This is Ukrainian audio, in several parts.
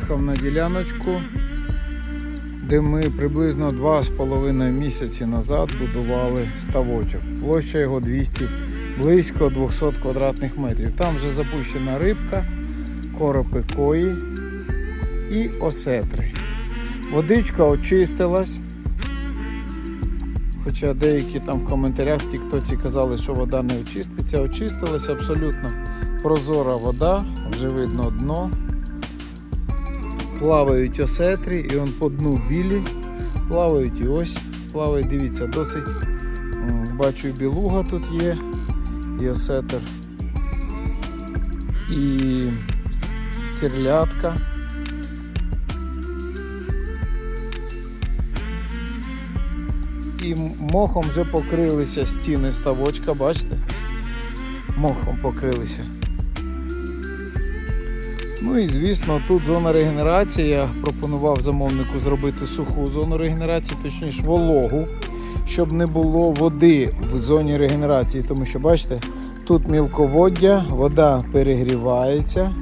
приїхав на діляночку, де ми приблизно 2,5 місяці назад будували ставочок. Площа його 200, близько 200 квадратних метрів. Там вже запущена рибка, коропи кої і осетри. Водичка очистилась. Хоча деякі там в коментарях в Тіктоці казали, що вода не очиститься, очистилась абсолютно прозора вода, вже видно дно. Плавають осетрі, і он по дну білі, плавають і ось плавають, дивіться, досить бачу і білуга тут є, і осетр, і стерлядка. І мохом вже покрилися стіни ставочка, бачите? Мохом покрилися. Ну і звісно, тут зона регенерації. Я пропонував замовнику зробити суху зону регенерації, точніше вологу, щоб не було води в зоні регенерації, тому що бачите, тут мілководдя, вода перегрівається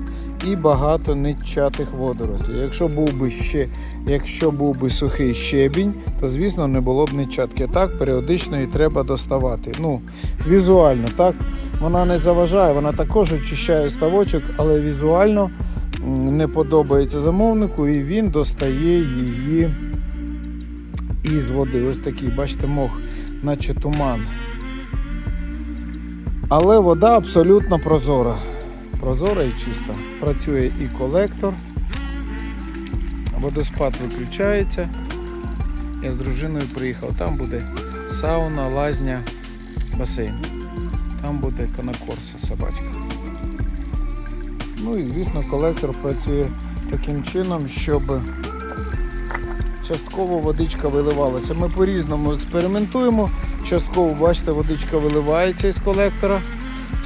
і багато нечатих водорослів. Якщо був би ще, якщо був би сухий щебінь, то звісно не було б нечатки. Так періодично її треба доставати. Ну, візуально, так. Вона не заважає, вона також очищає ставочок, але візуально не подобається замовнику і він достає її із води. Ось такий, бачите, мох, наче туман. Але вода абсолютно прозора. Прозора і чиста. Працює і колектор. Водоспад виключається. Я з дружиною приїхав. Там буде сауна, лазня, басейн. Там буде конокорса собачка. Ну і звісно колектор працює таким чином, щоб частково водичка виливалася. Ми по-різному експериментуємо. Частково, бачите, водичка виливається із колектора,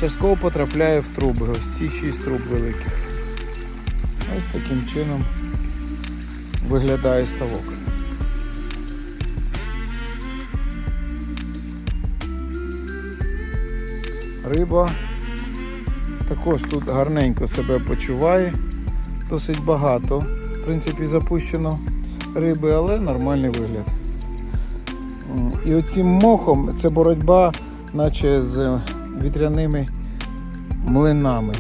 частково потрапляє в труби. Ось ці шість труб великих. Ось таким чином виглядає ставок. Риба також тут гарненько себе почуває, досить багато. В принципі, запущено риби, але нормальний вигляд. І оцим мохом це боротьба, наче з вітряними млинами.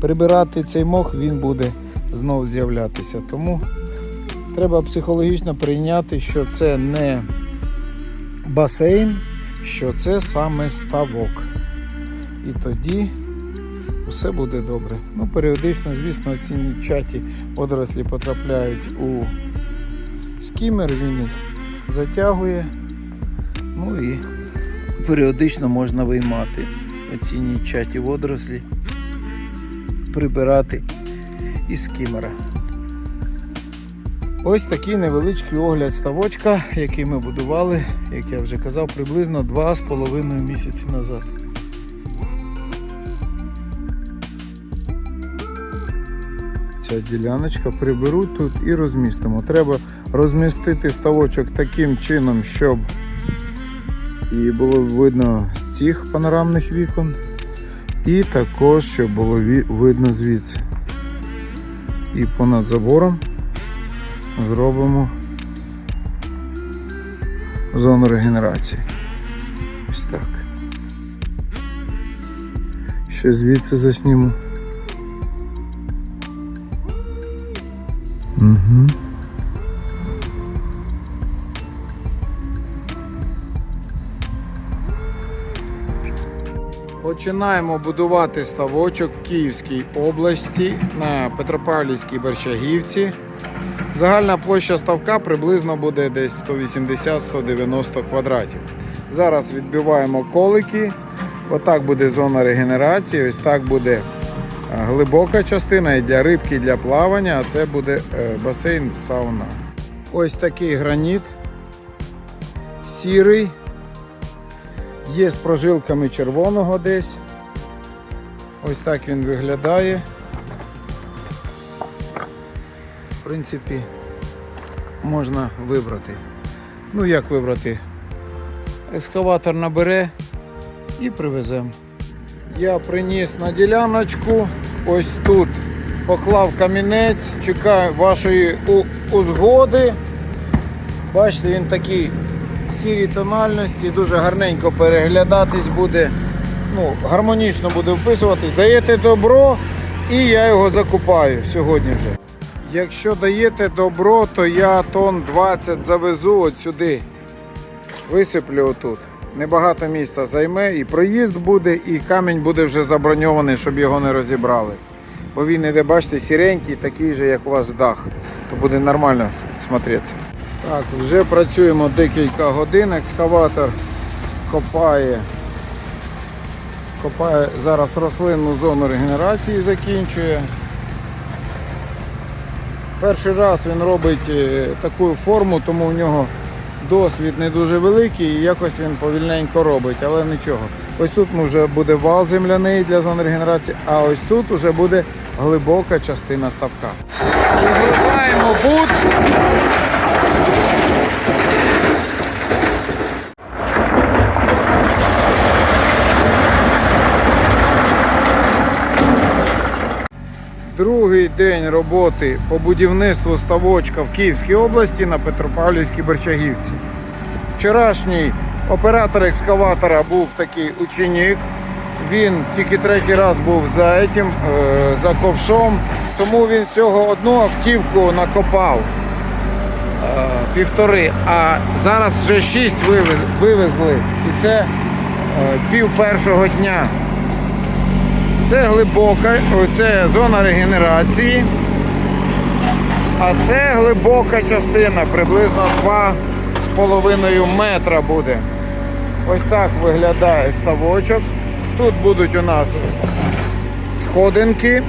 Прибирати цей мох він буде знов з'являтися. Тому треба психологічно прийняти, що це не басейн, що це саме ставок. І тоді все буде добре. Ну, періодично, звісно, ці нічаті водорослі потрапляють у скімер, він їх затягує. Ну і періодично можна виймати оці нічаті водорослі, прибирати із скімера. Ось такий невеличкий огляд ставочка, який ми будували, як я вже казав, приблизно 2,5 місяці назад. Ця діляночка приберу тут і розмістимо. Треба розмістити ставочок таким чином, щоб і було видно з цих панорамних вікон, і також, щоб було видно звідси. І понад забором зробимо зону регенерації. Ось так. Ще звідси засніму. Угу. Починаємо будувати ставочок в Київській області на Петропавлівській Борчагівці. Загальна площа ставка приблизно буде десь 180-190 квадратів. Зараз відбиваємо колики. Отак буде зона регенерації, ось так буде глибока частина і для рибки, і для плавання, а це буде е, басейн сауна. Ось такий граніт. Сірий. Є з прожилками червоного десь. Ось так він виглядає. В принципі, можна вибрати. Ну як вибрати? Екскаватор набере і привеземо. Я приніс на діляночку ось тут поклав камінець, чекаю вашої узгоди. Бачите, він такий сірій тональності, дуже гарненько переглядатись буде. Ну, гармонічно буде вписуватись. Даєте добро і я його закупаю сьогодні вже. Якщо даєте добро, то я тонн 20 завезу от сюди. Висиплю отут. Небагато місця займе, і проїзд буде, і камінь буде вже заброньований, щоб його не розібрали. Бо він іде, бачите, сіренький, такий же, як у вас дах. То буде нормально смотреться. Так, вже працюємо декілька годин. Екскаватор копає. Копає зараз рослинну зону регенерації закінчує. Перший раз він робить е, таку форму, тому в нього досвід не дуже великий і якось він повільненько робить, але нічого. Ось тут вже буде вал земляний для зон регенерації, а ось тут вже буде глибока частина ставка. Вигрібаємо бут. Другий день роботи по будівництву ставочка в Київській області на Петропавлівській Борчагівці. Вчорашній оператор екскаватора був такий ученик. Він тільки третій раз був за этим, е, за ковшом, тому він всього одну автівку накопав е, півтори, а зараз вже шість вивезли. І це е, пів першого дня. Це глибока, це зона регенерації. А це глибока частина, приблизно 2,5 метра буде. Ось так виглядає ставочок. Тут будуть у нас сходинки.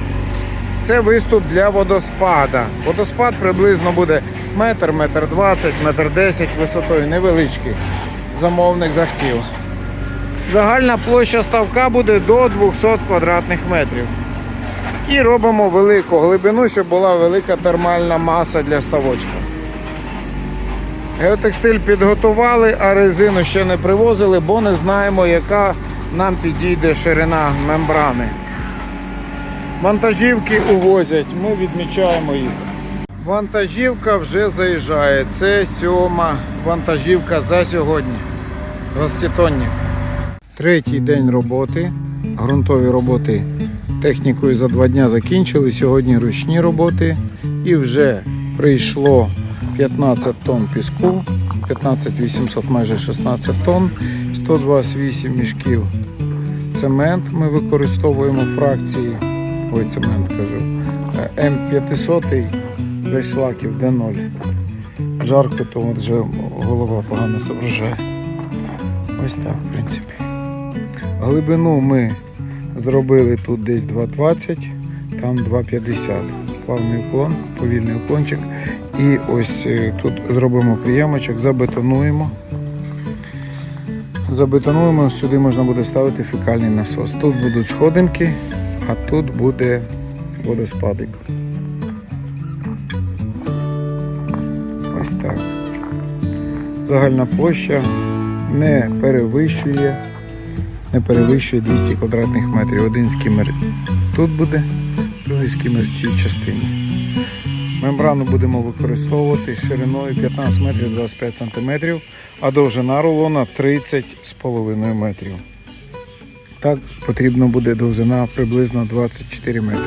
Це виступ для водоспада. Водоспад приблизно буде метр, метр двадцять, метр десять висотою, невеличкий. Замовник захотів. Загальна площа ставка буде до 200 квадратних метрів. І робимо велику глибину, щоб була велика термальна маса для ставочка. Геотекстиль підготували, а резину ще не привозили, бо не знаємо, яка нам підійде ширина мембрани. Вантажівки увозять, ми відмічаємо їх. Вантажівка вже заїжджає. Це сьома вантажівка за сьогодні. Гостітонні. Третій день роботи. Ґрунтові роботи технікою за два дні закінчили. Сьогодні ручні роботи. І вже прийшло 15 тонн піску, 15 800, майже 16 тонн, 128 мішків цемент ми використовуємо фракції. Ой, цемент кажу. е, М500 без шлаків Д0. Жарко, то вже голова погано соображає. Ось так, в принципі. Глибину ми зробили тут десь 2,20, там 2,50. Плавний уклон, повільний уклончик. І ось е, тут зробимо приємочок, забетонуємо. Забетонуємо, сюди можна буде ставити фекальний насос. Тут будуть сходинки, а тут буде водоспадик. Ось так. Загальна площа не перевищує, не перевищує 200 квадратних метрів. Один скімер тут буде, другий скімер в цій частині. Мембрану будемо використовувати шириною 15 метрів 25 сантиметрів, а довжина рулона 30,5 метрів. Так потрібно буде довжина приблизно 24 метри.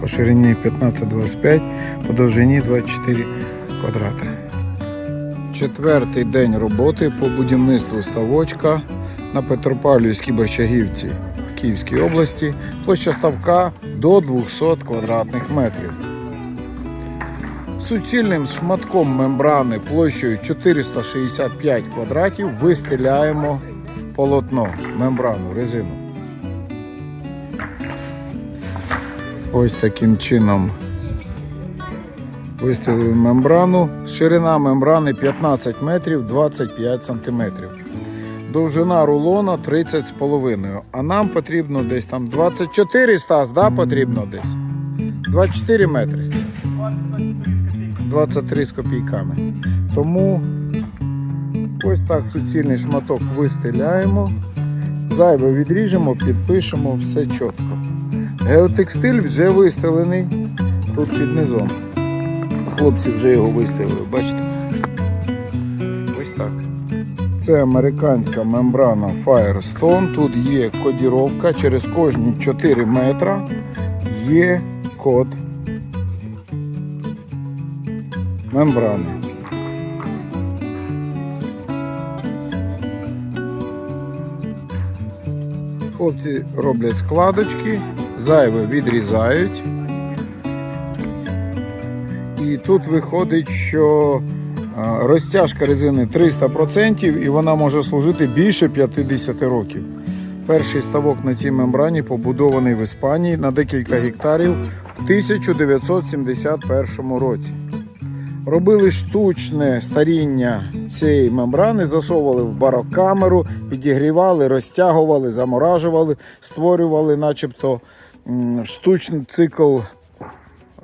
По ширині 15-25, по довжині 24 квадрати. Четвертий день роботи по будівництву ставочка на Петропавлівській Борчагівці в Київській області. Площа ставка до 200 квадратних метрів. Суцільним шматком мембрани площею 465 квадратів вистеляємо полотно, мембрану, резину. Ось таким чином виставили мембрану. Ширина мембрани 15 метрів 25 сантиметрів. Довжина рулона 30,5. А нам потрібно десь там 24 стас, да, потрібно десь. 24 метри. 23 з копійками. Тому ось так суцільний шматок вистеляємо. Зайве відріжемо, підпишемо, все чітко. Геотекстиль вже виставлений тут під низом. Хлопці вже його виставили, бачите? Ось так. Це американська мембрана Firestone. Тут є кодіровка через кожні 4 метра є код мембрани. Хлопці роблять складочки, зайве відрізають. І тут виходить, що розтяжка резини 300% і вона може служити більше 50 років. Перший ставок на цій мембрані побудований в Іспанії на декілька гектарів в 1971 році. Робили штучне старіння цієї мембрани, засовували в барокамеру, підігрівали, розтягували, заморажували, створювали начебто штучний цикл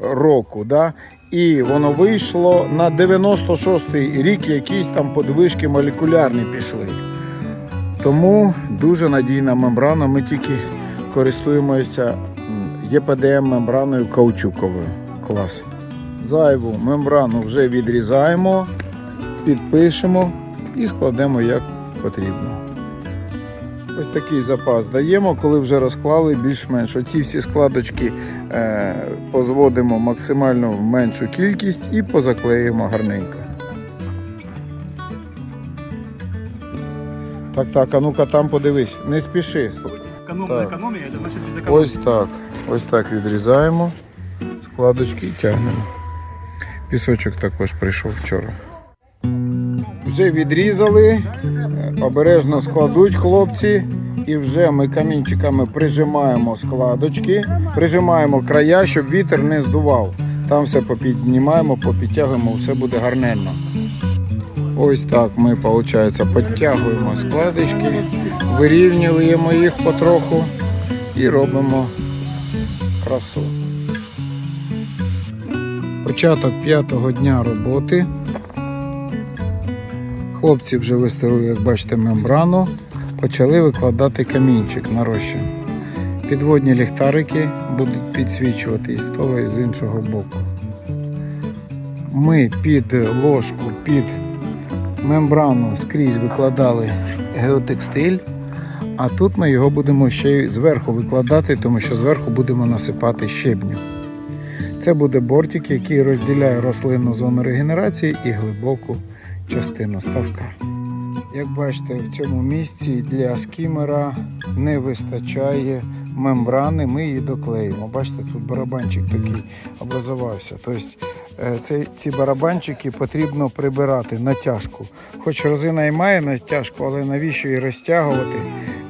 року. Да? І воно вийшло на 96-й рік, якісь там подвижки молекулярні пішли. Тому дуже надійна мембрана. Ми тільки користуємося ЄПДМ мембраною каучуковою. Клас. Зайву мембрану вже відрізаємо, підпишемо і складемо як потрібно. Ось такий запас даємо, коли вже розклали більш-менш. Оці всі складочки е, позводимо максимально в меншу кількість і позаклеїмо гарненько. Так, так, а ну-ка там подивись, не спіши. Економна Так. економія, це значить без економії. Ось так. Ось так відрізаємо складочки і тягнемо. Пісочок також прийшов вчора. Вже відрізали, обережно складуть хлопці. І вже ми камінчиками прижимаємо складочки, прижимаємо края, щоб вітер не здував. Там все попіднімаємо, попідтягуємо, все буде гарненно. Ось так ми, виходить, підтягуємо складочки, вирівнюємо їх потроху і робимо красу. Початок п'ятого дня роботи. Хлопці вже виставили, як бачите, мембрану, почали викладати камінчик на розчин. Підводні ліхтарики будуть підсвічувати і з того, і з іншого боку. Ми під ложку, під мембрану скрізь викладали геотекстиль, а тут ми його будемо ще й зверху викладати, тому що зверху будемо насипати щебню. Це буде бортик, який розділяє рослинну зону регенерації і глибоку частину ставка. Як бачите, в цьому місці для скімера не вистачає мембрани, ми її доклеїмо. Бачите, тут барабанчик такий образувався. Тобто е, ці барабанчики потрібно прибирати натяжку. Хоч розина і має натяжку, але навіщо її розтягувати,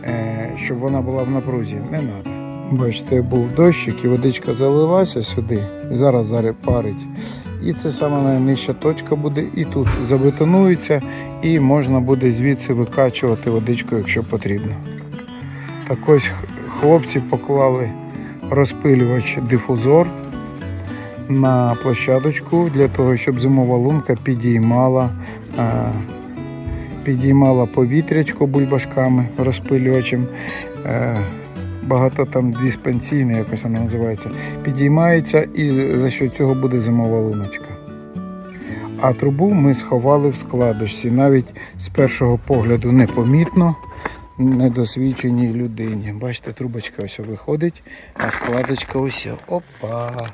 е, щоб вона була в напрузі? Не треба. Бачите, був дощик і водичка залилася сюди, зараз зараз парить. І це саме найнижча точка буде, і тут забетонується, і можна буде звідси викачувати водичку, якщо потрібно. Так ось хлопці поклали розпилювач дифузор на площадочку для того, щоб зимова лунка підіймала, е, підіймала повітрячко бульбашками розпилювачем. Багато там диспенсійне, якось воно називається, підіймається і за що цього буде зимова луночка. А трубу ми сховали в складочці. Навіть з першого погляду непомітно недосвідченій людині. Бачите, трубочка ось виходить, а складочка ось. Опа.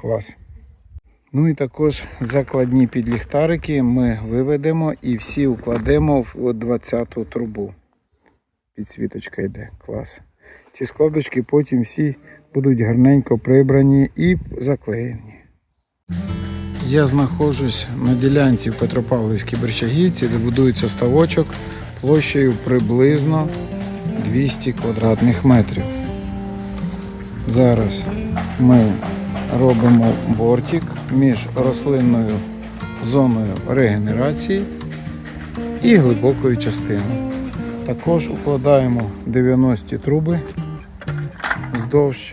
Клас. Ну і також закладні підліхтарики ми виведемо і всі укладемо в 20-ту трубу підсвіточка йде. Клас. Ці складочки потім всі будуть гарненько прибрані і заклеєні. Я знаходжусь на ділянці в Петропавлівській Берчагівці, де будується ставочок площею приблизно 200 квадратних метрів. Зараз ми робимо бортик між рослинною зоною регенерації і глибокою частиною. Також укладаємо 90 труби вздовж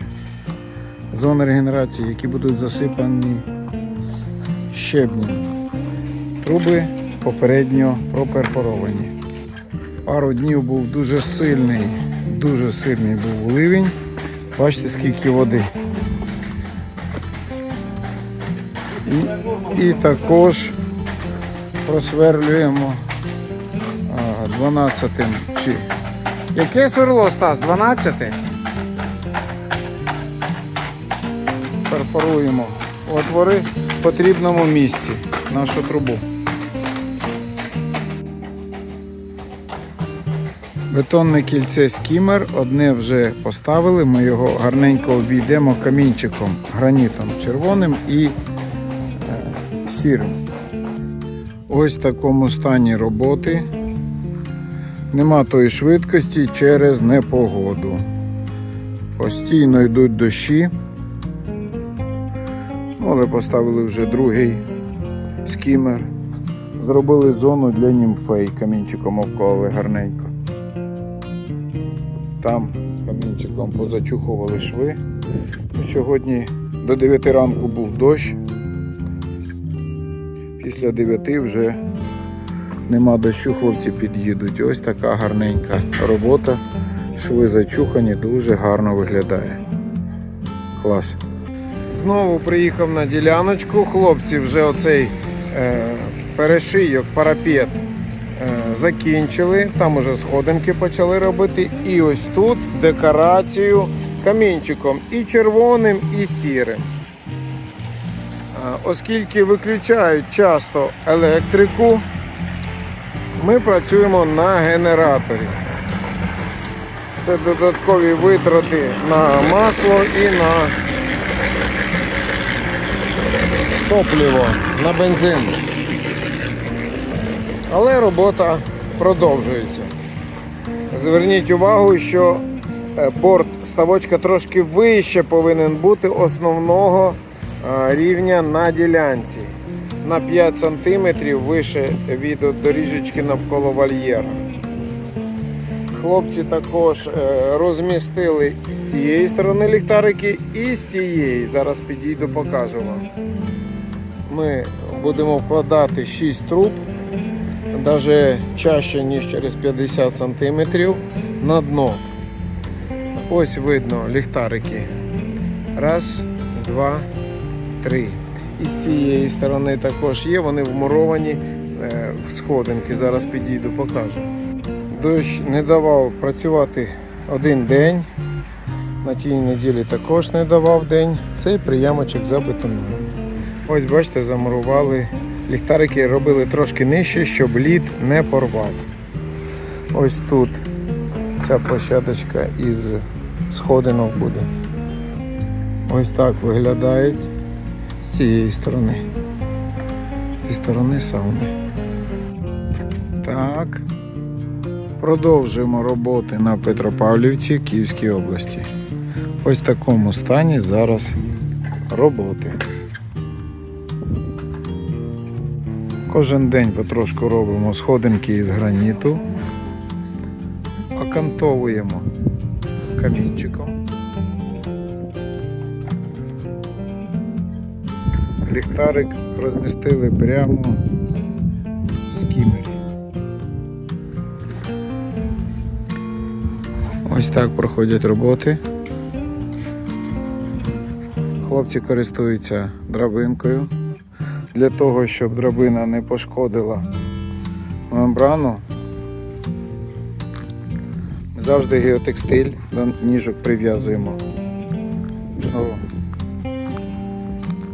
зони регенерації, які будуть засипані з щебнем. Труби попередньо проперфоровані. Пару днів був дуже сильний, дуже сильний був ливень, Бачите, скільки води. І, і також просверлюємо 12 чи. Яке сверло, Стас? 12? Перфоруємо отвори в потрібному місці нашу трубу. Бетонне кільце скімер одне вже поставили. Ми його гарненько обійдемо камінчиком, гранітом червоним і е, сірим. Ось в такому стані роботи. Нема тої швидкості через непогоду. Постійно йдуть дощі. Але поставили вже другий скімер. Зробили зону для німфей, камінчиком обклали гарненько. Там камінчиком позачухували шви. Ну, Сьогодні до 9 ранку був дощ. Після 9 вже нема дощу, хлопці під'їдуть. Ось така гарненька робота. Шви зачухані, дуже гарно виглядає. Клас. Знову приїхав на діляночку. Хлопці вже оцей е, перешийок, парапет е, закінчили. Там уже сходинки почали робити. І ось тут декорацію камінчиком і червоним, і сірим. Е, Оскільки виключають часто електрику, ми працюємо на генераторі. Це додаткові витрати на масло і на топливо, на бензин. Але робота продовжується. Зверніть увагу, що е, борт ставочка трошки вище повинен бути основного е, рівня на ділянці. На 5 см вище від доріжечки навколо вольєра. Хлопці також е, розмістили з цієї сторони ліхтарики і з тієї. Зараз підійду, покажу вам. Ми будемо вкладати 6 труб, навіть чаще, ніж через 50 см на дно. Ось видно ліхтарики. Раз, два, три. І з цієї сторони також є, вони вмуровані е, в сходинки. Зараз підійду, покажу. Дощ не давав працювати один день. На тій неділі також не давав день. Цей приямочок забетонований. Ось бачите, замурували. Ліхтарики робили трошки нижче, щоб лід не порвав. Ось тут ця площадочка із сходинок буде. Ось так виглядають з цієї сторони. Зі сторони сауни. Так. Продовжуємо роботи на Петропавлівці Київській області. Ось в такому стані зараз роботи. Кожен день потрошку робимо сходинки із граніту, окантовуємо камінчиком. Ліхтарик розмістили прямо з кімері. Ось так проходять роботи. Хлопці користуються драбинкою для того, щоб драбина не пошкодила мембрану. Завжди геотекстиль до ніжок прив'язуємо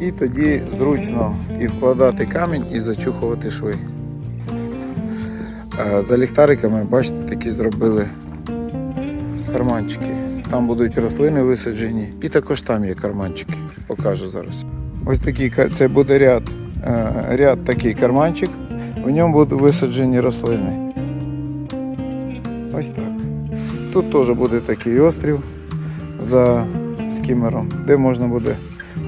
І тоді зручно і вкладати камінь, і зачухувати шви. За ліхтариками, бачите, такі зробили карманчики. Там будуть рослини висаджені. І також там є карманчики. Покажу зараз. Ось такий це буде ряд, е, ряд такий карманчик. В ньому будуть висаджені рослини. Ось так. Тут теж буде такий острів за скімером, де можна буде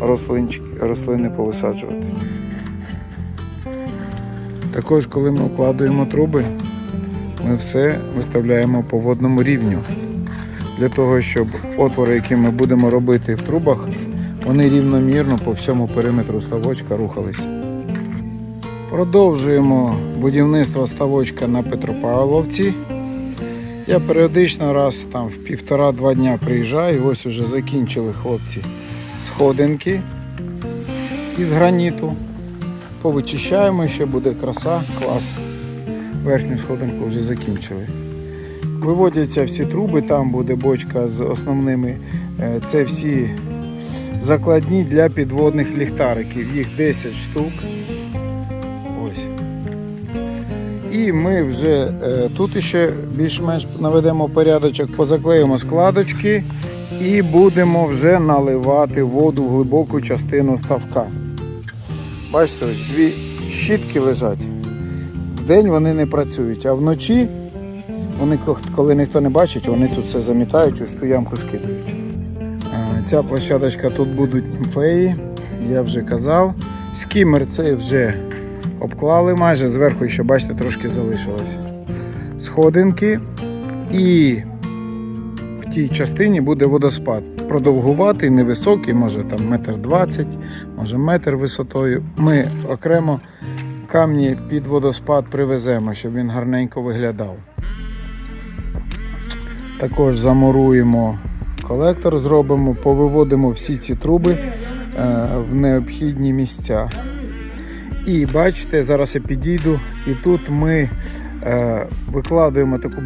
рослинчик, рослини повисаджувати. Також, коли ми укладуємо труби, ми все виставляємо по водному рівню. Для того, щоб отвори, які ми будемо робити в трубах, вони рівномірно по всьому периметру ставочка рухались. Продовжуємо будівництво ставочка на Петропавловці. Я періодично раз там в півтора-два дня приїжджаю, ось уже закінчили хлопці сходинки із граніту. Повичищаємо, ще буде краса, клас. Верхню сходинку вже закінчили. Виводяться всі труби, там буде бочка з основними. е, Це всі закладні для підводних ліхтариків. Їх 10 штук. Ось. І ми вже е, тут ще більш-менш наведемо порядочок, позаклеїмо складочки і будемо вже наливати воду в глибоку частину ставка. Бачите, ось дві щітки лежать. Вдень вони не працюють, а вночі вони, коли ніхто не бачить, вони тут все замітають, ось ту ямку скидують. Е, Ця площадочка тут будуть німфеї, я вже казав. Скімер цей вже обклали майже, зверху ще, бачите, трошки залишилося. Сходинки. І в тій частині буде водоспад. Продовгуватий, невисокий, може там метр двадцять, може метр висотою. Ми окремо камні під водоспад привеземо, щоб він гарненько виглядав. Також замуруємо колектор, зробимо, повиводимо всі ці труби е, в необхідні місця. І бачите, зараз я підійду, і тут ми викладуємо таку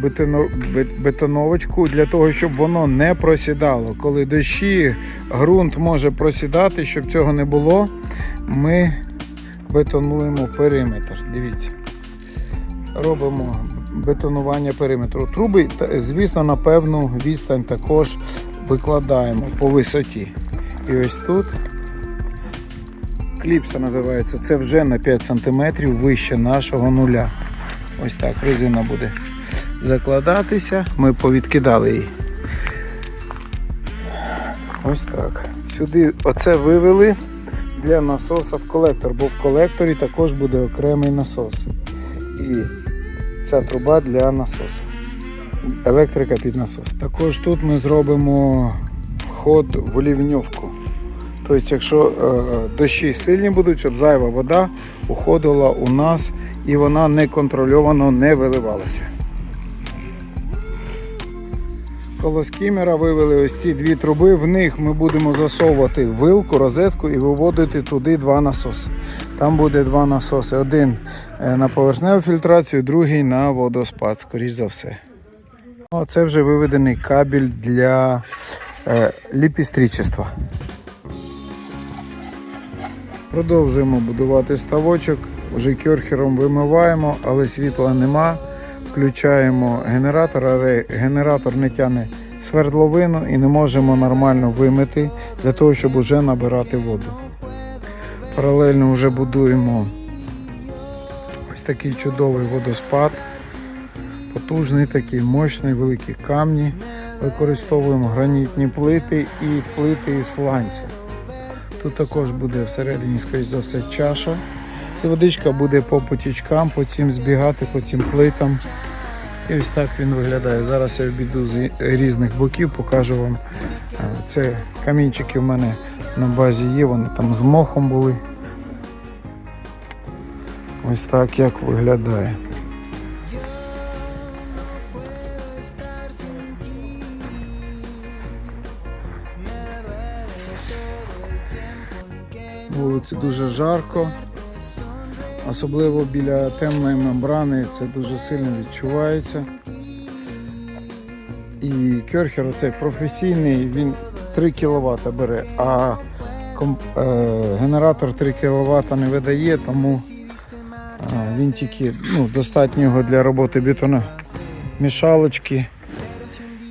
бетоновочку для того, щоб воно не просідало. Коли дощі, ґрунт може просідати, щоб цього не було, ми бетонуємо периметр. Дивіться. Робимо бетонування периметру. Труби, звісно, на певну відстань також викладаємо по висоті. І ось тут кліпса називається. Це вже на 5 см вище нашого нуля. Ось так резина буде закладатися. Ми повідкидали її. Ось так. Сюди оце вивели для насоса в колектор, бо в колекторі також буде окремий насос. І ця труба для насосу. Електрика під насос. Також тут ми зробимо вход в лівньовку. Тобто, якщо е, дощі сильні будуть, щоб зайва вода уходила у нас і вона неконтрольовано не виливалася. Коло скімера вивели ось ці дві труби, в них ми будемо засовувати вилку, розетку і виводити туди два насоси. Там буде два насоси. Один е, на поверхневу фільтрацію, другий на водоспад, скоріш за все. Ну, Це вже виведений кабель для е, ліпістрічества. Продовжуємо будувати ставочок. Вже кьорхером вимиваємо, але світла нема. Включаємо генератор, але генератор не тягне свердловину і не можемо нормально вимити для того, щоб вже набирати воду. Паралельно вже будуємо ось такий чудовий водоспад. Потужний такий, мощний, великі камні. Використовуємо гранітні плити і плити із сланця. Тут також буде всередині, скоріш за все, чаша. І водичка буде по потічкам, по цим збігати, по цим плитам. І ось так він виглядає. Зараз я обійду з різних боків, покажу вам. Е, Це камінчики в мене на базі є, вони там з мохом були. Ось так як виглядає. Вулиці дуже жарко. Особливо біля темної мембрани це дуже сильно відчувається. І керхер оцей професійний, він 3 кВт бере, а е, генератор 3 кВт не видає, тому е, він тільки ну, достатньо для роботи бетономішалочки.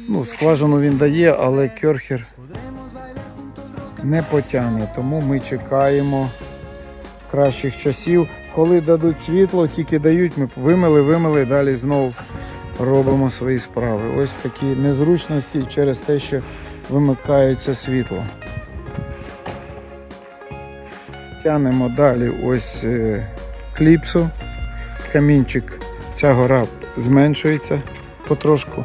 Ну, скважину він дає, але керхер не потягне, тому ми чекаємо кращих часів. Коли дадуть світло, тільки дають, ми вимили, вимили, далі знову робимо свої справи. Ось такі незручності через те, що вимикається світло. Тянемо далі ось е, кліпсу з камінчик. Ця гора зменшується потрошку.